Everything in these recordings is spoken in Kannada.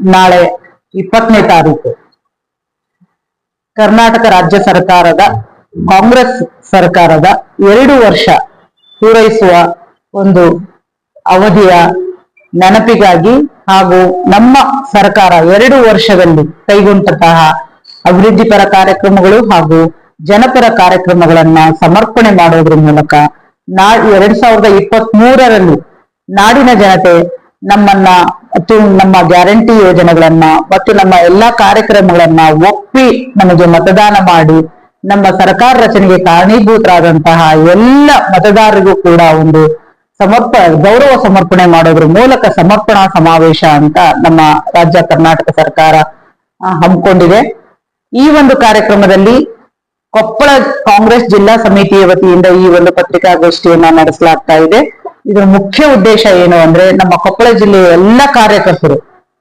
ನಾಳೆ ಇಪ್ಪತ್ತನೇ ತಾರೀಕು. ಕರ್ನಾಟಕ ರಾಜ್ಯ ಸರ್ಕಾರದ, ಕಾಂಗ್ರೆಸ್ ಸರ್ಕಾರದ ಎರಡು ವರ್ಷ ಪೂರೈಸುವ ಒಂದು ಅವಧಿಯ ನೆನಪಿಗಾಗಿ ಹಾಗೂ ನಮ್ಮ ಸರ್ಕಾರ ಎರಡು ವರ್ಷದಲ್ಲಿ ಕೈಗೊಂಡಂತಹ ಅಭಿವೃದ್ಧಿಪರ ಕಾರ್ಯಕ್ರಮಗಳು ಹಾಗೂ ಜನಪರ ಕಾರ್ಯಕ್ರಮಗಳನ್ನ ಸಮರ್ಪಣೆ ಮಾಡೋದ್ರ ಮೂಲಕ ನಾ ಎರಡ್ ಸಾವಿರದ ಇಪ್ಪತ್ತ್ ಮೂರರಲ್ಲಿ ನಾಡಿನ ಜನತೆ ನಮ್ಮನ್ನ ಮತ್ತು ನಮ್ಮ ಗ್ಯಾರಂಟಿ ಯೋಜನೆಗಳನ್ನ ಮತ್ತು ನಮ್ಮ ಎಲ್ಲಾ ಕಾರ್ಯಕ್ರಮಗಳನ್ನ ಒಪ್ಪಿ ನಮಗೆ ಮತದಾನ ಮಾಡಿ ನಮ್ಮ ಸರ್ಕಾರ ರಚನೆಗೆ ಕಾರಣೀಭೂತರಾದಂತಹ ಎಲ್ಲ ಮತದಾರರಿಗೂ ಕೂಡ ಒಂದು ಸಮರ್ಪ, ಗೌರವ ಸಮರ್ಪಣೆ ಮಾಡೋದ್ರ ಮೂಲಕ ಸಮರ್ಪಣಾ ಸಮಾವೇಶ ಅಂತ ನಮ್ಮ ರಾಜ್ಯ ಕರ್ನಾಟಕ ಸರ್ಕಾರ ಹಮ್ಮಿಕೊಂಡಿದೆ. ಈ ಒಂದು ಕಾರ್ಯಕ್ರಮದಲ್ಲಿ ಕೊಪ್ಪಳ ಕಾಂಗ್ರೆಸ್ ಜಿಲ್ಲಾ ಸಮಿತಿಯ ವತಿಯಿಂದ ಈ ಒಂದು ಪತ್ರಿಕಾಗೋಷ್ಠಿಯನ್ನ ನಡೆಸಲಾಗ್ತಾ ಇದೆ. ಇದರ ಮುಖ್ಯ ಉದ್ದೇಶ ಏನು ಅಂದ್ರೆ ನಮ್ಮ ಕೊಪ್ಪಳ ಜಿಲ್ಲೆಯ ಎಲ್ಲ ಕಾರ್ಯಕರ್ತರು,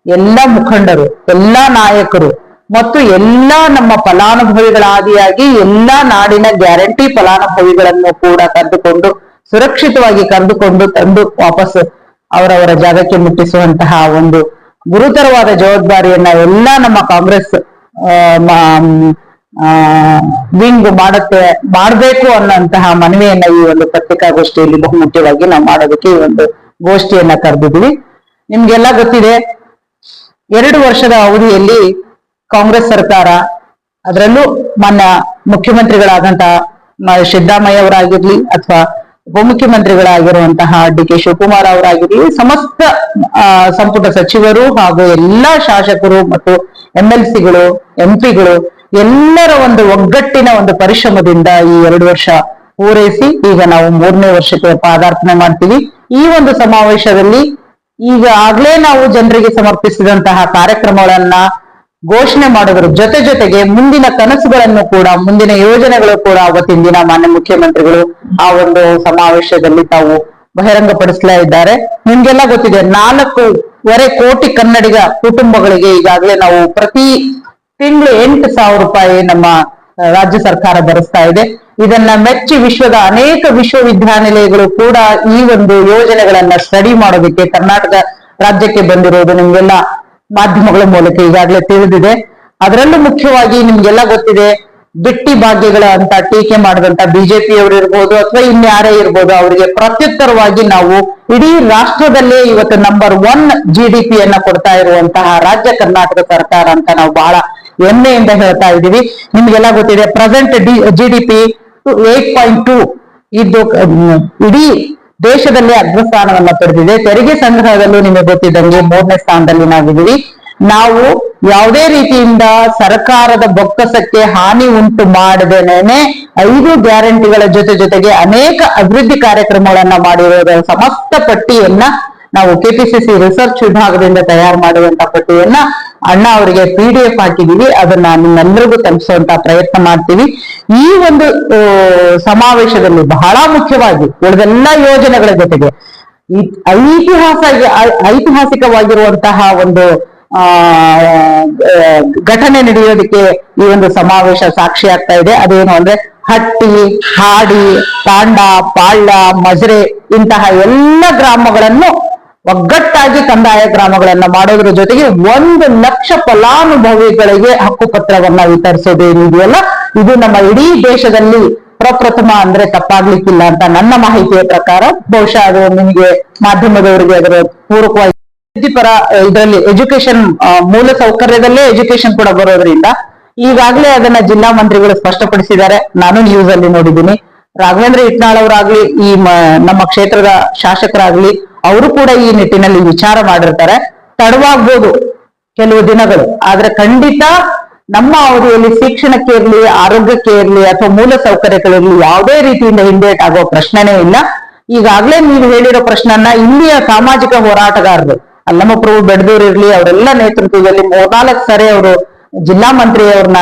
ಎಲ್ಲ ಮುಖಂಡರು, ಎಲ್ಲಾ ನಾಯಕರು ಮತ್ತು ಎಲ್ಲಾ ನಮ್ಮ ಫಲಾನುಭವಿಗಳಾದಿಯಾಗಿ ಎಲ್ಲಾ ನಾಡಿನ ಗ್ಯಾರಂಟಿ ಫಲಾನುಭವಿಗಳನ್ನು ಕೂಡ ಕರೆದುಕೊಂಡು, ಸುರಕ್ಷಿತವಾಗಿ ಕರೆದುಕೊಂಡು ತಂದು ವಾಪಸ್ ಅವರವರ ಜಾಗಕ್ಕೆ ಮುಟ್ಟಿಸುವಂತಹ ಒಂದು ಗುರುತರವಾದ ಜವಾಬ್ದಾರಿಯನ್ನ ಎಲ್ಲಾ ನಮ್ಮ ಕಾಂಗ್ರೆಸ್ ಆ, ವಿಂಗ್ ಮಾಡುತ್ತೆ ಮಾಡಬೇಕು ಅನ್ನೋಂತಹ ಮನವಿಯನ್ನ ಈ ಒಂದು ಪತ್ರಿಕಾಗೋಷ್ಠಿಯಲ್ಲಿ ಬಹುಮುಖ್ಯವಾಗಿ ನಾವು ಮಾಡೋದಕ್ಕೆ ಈ ಒಂದು ಗೋಷ್ಠಿಯನ್ನ ಕರೆದಿದ್ವಿ ನಿಮ್ಗೆಲ್ಲ ಗೊತ್ತಿದೆ ಎರಡು ವರ್ಷದ ಅವಧಿಯಲ್ಲಿ ಕಾಂಗ್ರೆಸ್ ಸರ್ಕಾರ ಅದರಲ್ಲೂ ಮಾನ್ಯ ಮುಖ್ಯಮಂತ್ರಿಗಳಾದಂತಹ ಸಿದ್ದರಾಮಯ್ಯ ಅವರಾಗಿರ್ಲಿ ಅಥವಾ ಉಪಮುಖ್ಯಮಂತ್ರಿಗಳಾಗಿರುವಂತಹ ಡಿ ಕೆ ಶಿವಕುಮಾರ್ ಅವರಾಗಿರ್ಲಿ ಸಮಸ್ತ ಸಂಪುಟ ಸಚಿವರು ಹಾಗೂ ಎಲ್ಲಾ ಶಾಸಕರು ಮತ್ತು ಎಂ ಎಲ್ ಸಿಗಳು ಎಂ ಪಿಗಳು ಎಲ್ಲರ ಒಂದು ಒಗ್ಗಟ್ಟಿನ ಒಂದು ಪರಿಶ್ರಮದಿಂದ ಈ ಎರಡು ವರ್ಷ ಪೂರೈಸಿ ಈಗ ನಾವು ಮೂರನೇ ವರ್ಷಕ್ಕೆ ಪಾದಾರ್ಪಣೆ ಮಾಡ್ತೀವಿ. ಈ ಒಂದು ಸಮಾವೇಶದಲ್ಲಿ ಈಗ ಆಗ್ಲೇ ನಾವು ಜನರಿಗೆ ಸಮರ್ಪಿಸಿದಂತಹ ಕಾರ್ಯಕ್ರಮಗಳನ್ನ ಘೋಷಣೆ ಮಾಡೋದ್ರ ಜೊತೆ ಜೊತೆಗೆ ಮುಂದಿನ ಕನಸುಗಳನ್ನು ಕೂಡ, ಮುಂದಿನ ಯೋಜನೆಗಳು ಕೂಡ ಅವತ್ತಿನ ದಿನ ಮಾನ್ಯ ಮುಖ್ಯಮಂತ್ರಿಗಳು ಆ ಒಂದು ಸಮಾವೇಶದಲ್ಲಿ ತಾವು ಬಹಿರಂಗಪಡಿಸ್ಲಾ ಇದ್ದಾರೆ. ನಿಮ್ಗೆಲ್ಲ ಗೊತ್ತಿದೆ, ನಾಲ್ಕೂವರೆ ಕೋಟಿ ಕನ್ನಡಿಗ ಕುಟುಂಬಗಳಿಗೆ ಈಗಾಗಲೇ ನಾವು ಪ್ರತಿ ತಿಂಗಳು ಎಂಟು ಸಾವಿರ ರೂಪಾಯಿ ನಮ್ಮ ರಾಜ್ಯ ಸರ್ಕಾರ ಭರಿಸ್ತಾ ಇದೆ. ಇದನ್ನ ಮೆಚ್ಚಿ ವಿಶ್ವದ ಅನೇಕ ವಿಶ್ವವಿದ್ಯಾನಿಲಯಗಳು ಕೂಡ ಈ ಒಂದು ಯೋಜನೆಗಳನ್ನ ಸ್ಟಡಿ ಮಾಡೋದಕ್ಕೆ ಕರ್ನಾಟಕ ರಾಜ್ಯಕ್ಕೆ ಬಂದಿರೋದು ನಿಮ್ಗೆಲ್ಲ ಮಾಧ್ಯಮಗಳ ಮೂಲಕ ಈಗಾಗಲೇ ತಿಳಿದಿದೆ. ಅದರಲ್ಲೂ ಮುಖ್ಯವಾಗಿ ನಿಮ್ಗೆಲ್ಲ ಗೊತ್ತಿದೆ, ಬಿಟ್ಟಿ ಭಾಗ್ಯಗಳ ಅಂತ ಟೀಕೆ ಮಾಡಿದಂತ ಬಿಜೆಪಿಯವರು ಇರ್ಬೋದು ಅಥವಾ ಇನ್ಯಾರೇ ಇರ್ಬೋದು, ಅವರಿಗೆ ಪ್ರತ್ಯುತ್ತರವಾಗಿ ನಾವು ಇಡೀ ರಾಷ್ಟ್ರದಲ್ಲೇ ಇವತ್ತು ನಂಬರ್ ಒನ್ ಜಿ ಡಿ ಪಿಯನ್ನ ಕೊಡ್ತಾ ಇರುವಂತಹ ರಾಜ್ಯ ಕರ್ನಾಟಕ ಸರ್ಕಾರ ಅಂತ ನಾವು ಬಹಳ ಹೆಮ್ಮೆಯಿಂದ ಹೇಳ್ತಾ ಇದ್ದೀವಿ. ನಿಮ್ಗೆಲ್ಲ ಗೊತ್ತಿದೆ present D G D P eight point two ಇದು ಇಡೀ ದೇಶದಲ್ಲಿ ಅಗ್ರಸ್ಥಾನವನ್ನ ಪಡೆದಿದೆ. ತೆರಿಗೆ ಸಂಗ್ರಹದಲ್ಲೂ ನಿಮಗೆ ಗೊತ್ತಿದ್ದಂಗೆ ಮೂರನೇ ಸ್ಥಾನದಲ್ಲಿ ನಾವಿದ್ದೀವಿ. ನಾವು ಯಾವುದೇ ರೀತಿಯಿಂದ ಸರ್ಕಾರದ ಬೊಕ್ಕಸಕ್ಕೆ ಹಾನಿ ಉಂಟು ಮಾಡದೇನೆ ಐದು ಗ್ಯಾರಂಟಿಗಳ ಜೊತೆ ಜೊತೆಗೆ ಅನೇಕ ಅಭಿವೃದ್ಧಿ ಕಾರ್ಯಕ್ರಮಗಳನ್ನ ಮಾಡಿರೋದರ ಸಮಸ್ತ ಪಟ್ಟಿಯನ್ನ ನಾವು ಕೆಪಿಸಿಸಿ ರಿಸರ್ಚ್ ವಿಭಾಗದಿಂದ ತಯಾರು ಮಾಡುವಂತ ಪಟ್ಟಿಯನ್ನ ಅಣ್ಣ ಅವರಿಗೆ ಪಿ ಡಿ ಎಫ್ ಹಾಕಿದೀವಿ, ಅದನ್ನ ನಿಮ್ಮೆಲ್ಲರಿಗೂ ತಲುಪಿಸುವಂತ ಪ್ರಯತ್ನ ಮಾಡ್ತೀವಿ. ಈ ಒಂದು ಸಮಾವೇಶದಲ್ಲಿ ಬಹಳ ಮುಖ್ಯವಾಗಿ ಉಳಿದೆಲ್ಲ ಯೋಜನೆಗಳ ಜೊತೆಗೆ ಈ- ಐತಿಹಾಸ ಐತಿಹಾಸಿಕವಾಗಿರುವಂತಹ ಒಂದು ಘಟನೆ ನಡೆಯೋದಕ್ಕೆ ಈ ಒಂದು ಸಮಾವೇಶ ಸಾಕ್ಷಿ ಆಗ್ತಾ ಇದೆ. ಅದೇನು ಅಂದ್ರೆ ಹಟ್ಟಿ, ಹಾಡಿ, ತಾಂಡ ಪಾಳ್ಯ ಮಜರೆ ಇಂತಹ ಎಲ್ಲ ಗ್ರಾಮಗಳನ್ನು ಒಗ್ಗಟ್ಟಾಗಿ ಕಂದಾಯ ಗ್ರಾಮಗಳನ್ನ ಮಾಡೋದ್ರ ಜೊತೆಗೆ ಒಂದು ಲಕ್ಷ ಫಲಾನುಭವಿಗಳಿಗೆ ಹಕ್ಕುಪತ್ರವನ್ನ ವಿತರಿಸೋದು ಇದೆಯಲ್ಲ? ಇದು ನಮ್ಮ ಇಡೀ ದೇಶದಲ್ಲಿ ಪ್ರಪ್ರಥಮ ಅಂದ್ರೆ ತಪ್ಪಾಗ್ಲಿಕ್ಕಿಲ್ಲ ಅಂತ ನನ್ನ ಮಾಹಿತಿಯ ಪ್ರಕಾರ. ಬಹುಶಃ ಅದು ನಿಮಗೆ ಮಾಧ್ಯಮದವರಿಗೆ ಅದರ ಪೂರಕವಾಗಿ ವೃತ್ತಿಪರ ಇದರಲ್ಲಿ ಎಜುಕೇಶನ್ ಮೂಲ ಸೌಕರ್ಯದಲ್ಲೇ ಎಜುಕೇಶನ್ ಕೂಡ ಬರೋದ್ರಿಂದ ಈಗಾಗಲೇ ಅದನ್ನ ಜಿಲ್ಲಾ ಮಂತ್ರಿಗಳು ಸ್ಪಷ್ಟಪಡಿಸಿದ್ದಾರೆ. ನಾನು ನ್ಯೂಸ್ ಅಲ್ಲಿ ನೋಡಿದ್ದೀನಿ. ರಾಘವೇಂದ್ರ ಇಟ್ನಾಳ್ ಅವರಾಗ್ಲಿ, ಈ ನಮ್ಮ ಕ್ಷೇತ್ರದ ಶಾಸಕರಾಗ್ಲಿ ಅವರು ಕೂಡ ಈ ನಿಟ್ಟಿನಲ್ಲಿ ವಿಚಾರ ಮಾಡಿರ್ತಾರೆ. ತಡವಾಗ್ಬೋದು ಕೆಲವು ದಿನಗಳು. ಆದ್ರೆ ಖಂಡಿತ ನಮ್ಮ ಅವಧಿಯಲ್ಲಿ ಶಿಕ್ಷಣಕ್ಕೆ ಇರ್ಲಿ, ಆರೋಗ್ಯಕ್ಕೆ ಇರ್ಲಿ ಅಥವಾ ಮೂಲ ಸೌಕರ್ಯಗಳಿರ್ಲಿ ಯಾವುದೇ ರೀತಿಯಿಂದ ಹಿಂದೇಟ್ ಆಗೋ ಪ್ರಶ್ನೆನೇ ಇಲ್ಲ. ಈಗಾಗಲೇ ನೀವು ಹೇಳಿರೋ ಪ್ರಶ್ನನ್ನ ಇಲ್ಲಿಯ ಸಾಮಾಜಿಕ ಹೋರಾಟಗಾರರು ಅಲ್ಲಮ್ಮ ಪ್ರಭು ಬೆಡದೂರ್ ಇರ್ಲಿ, ಅವರೆಲ್ಲ ನೇತೃತ್ವದಲ್ಲಿ ಮೂರ್ನಾಲ್ಕು ಸರಿ ಅವರು ಜಿಲ್ಲಾ ಮಂತ್ರಿ ಅವ್ರನ್ನ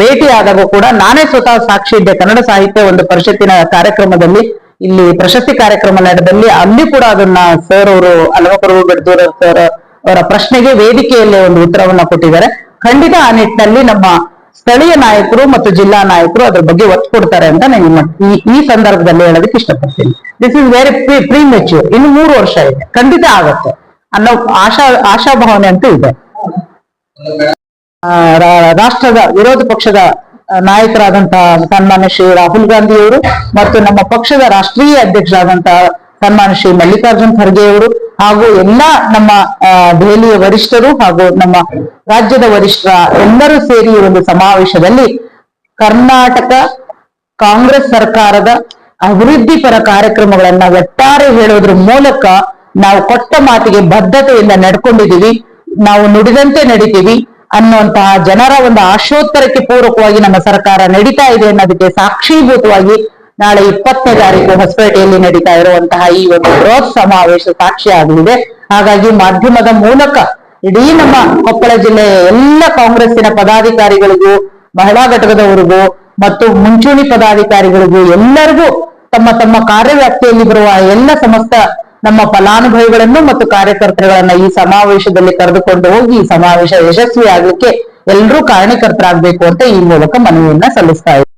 ಭೇಟಿ ಆದಾಗ ಕೂಡ ನಾನೇ ಸ್ವತಃ ಸಾಕ್ಷಿ ಇದ್ದೆ ಕನ್ನಡ ಸಾಹಿತ್ಯ ಒಂದು ಪರಿಷತ್ತಿನ ಕಾರ್ಯಕ್ರಮದಲ್ಲಿ. ಇಲ್ಲಿ ಪ್ರಶಸ್ತಿ ಕಾರ್ಯಕ್ರಮ ನಡೆದಲ್ಲಿ ಅಲ್ಲಿ ಕೂಡ ಅದನ್ನ ಸರ್ ಅವರು ಅಲವಕರು ಬೆಡದೂರ್ ಸರ್ ಅವರ ಪ್ರಶ್ನೆಗೆ ವೇದಿಕೆಯಲ್ಲಿ ಒಂದು ಉತ್ತರವನ್ನ ಕೊಟ್ಟಿದ್ದಾರೆ. ಖಂಡಿತ ಆ ನಿಟ್ಟಿನಲ್ಲಿ ನಮ್ಮ ಸ್ಥಳೀಯ ನಾಯಕರು ಮತ್ತು ಜಿಲ್ಲಾ ನಾಯಕರು ಅದ್ರ ಬಗ್ಗೆ ಒತ್ತು ಕೊಡ್ತಾರೆ ಅಂತ ನಾನು ಈ ಸಂದರ್ಭದಲ್ಲಿ ಹೇಳೋದಕ್ಕೆ ಇಷ್ಟಪಡ್ತೀನಿ. This is very premature ಇನ್ನು ಮೂರು ವರ್ಷ ಇದೆ. ಖಂಡಿತ ಆಗತ್ತೆ ಅನ್ನೋ ಆಶಾ, ಆಶಾಭಾವನೆ ಅಂತೂ ಇದೆ. ರಾಷ್ಟ್ರದ ವಿರೋಧ ಪಕ್ಷದ ನಾಯಕರಾದಂತಹ ಸನ್ಮಾನ್ಯ ಶ್ರೀ ರಾಹುಲ್ ಗಾಂಧಿ ಅವರು ಮತ್ತು ನಮ್ಮ ಪಕ್ಷದ ರಾಷ್ಟ್ರೀಯ ಅಧ್ಯಕ್ಷರಾದಂತಹ ಸನ್ಮಾನ್ಯ ಶ್ರೀ ಮಲ್ಲಿಕಾರ್ಜುನ್ ಖರ್ಗೆ ಅವರು ಹಾಗೂ ಎಲ್ಲಾ ನಮ್ಮ ದೆಹಲಿಯ ವರಿಷ್ಠರು ಹಾಗೂ ನಮ್ಮ ರಾಜ್ಯದ ವರಿಷ್ಠ ಎಲ್ಲರೂ ಸೇರಿ ಒಂದು ಸಮಾವೇಶದಲ್ಲಿ ಕರ್ನಾಟಕ ಕಾಂಗ್ರೆಸ್ ಸರ್ಕಾರದ ಅಭಿವೃದ್ಧಿ ಪರ ಕಾರ್ಯಕ್ರಮಗಳನ್ನ ಒಟ್ಟಾರೆ ಹೇಳೋದ್ರ ಮೂಲಕ ನಾವು ಕೊಟ್ಟ ಮಾತಿಗೆ ಬದ್ಧತೆಯಿಂದ ನಡ್ಕೊಂಡಿದೀವಿ ನಾವು ನುಡಿದಂತೆ ನಡಿತೀವಿ. ಅನ್ನುವಂತಹ ಜನರ ಒಂದು ಆಶೋತ್ತರಕ್ಕೆ ಪೂರಕವಾಗಿ ನಮ್ಮ ಸರ್ಕಾರ ನಡೀತಾ ಇದೆ ಅನ್ನೋದಕ್ಕೆ ಸಾಕ್ಷೀಭೂತವಾಗಿ ನಾಳೆ ಇಪ್ಪತ್ತನೇ ತಾರೀಕು ಹೊಸಪೇಟೆಯಲ್ಲಿ ನಡೀತಾ ಇರುವಂತಹ ಈ ಒಂದು ಬೃಹತ್ ಸಮಾವೇಶ ಸಾಕ್ಷಿಯಾಗಲಿದೆ ಹಾಗಾಗಿ ಮಾಧ್ಯಮದ ಮೂಲಕ ಇಡೀ ನಮ್ಮ ಕೊಪ್ಪಳ ಜಿಲ್ಲೆಯ ಎಲ್ಲ ಕಾಂಗ್ರೆಸ್ಸಿನ ಪದಾಧಿಕಾರಿಗಳಿಗೂ, ಮಹಿಳಾ ಘಟಕದವರಿಗೂ ಮತ್ತು ಮುಂಚೂಣಿ ಪದಾಧಿಕಾರಿಗಳಿಗೂ ಎಲ್ಲರಿಗೂ ತಮ್ಮ ತಮ್ಮ ಕಾರ್ಯವ್ಯಾಪ್ತಿಯಲ್ಲಿ ಬರುವ ಎಲ್ಲ ಸಮಸ್ತ ನಮ್ಮ ಫಲಾನುಭವಿಗಳನ್ನು ಮತ್ತು ಕಾರ್ಯಕರ್ತರುಗಳನ್ನ ಈ ಸಮಾವೇಶದಲ್ಲಿ ಕರೆದುಕೊಂಡು ಹೋಗಿ ಈ ಸಮಾವೇಶ ಯಶಸ್ವಿ ಆಗ್ಲಿಕ್ಕೆ ಎಲ್ಲರೂ ಕಾರಣಕರ್ತರಾಗಬೇಕು ಅಂತ ಈ ಮೂಲಕ ಮನವಿಯನ್ನ ಸಲ್ಲಿಸ್ತಾ ಇದ್ದಾರೆ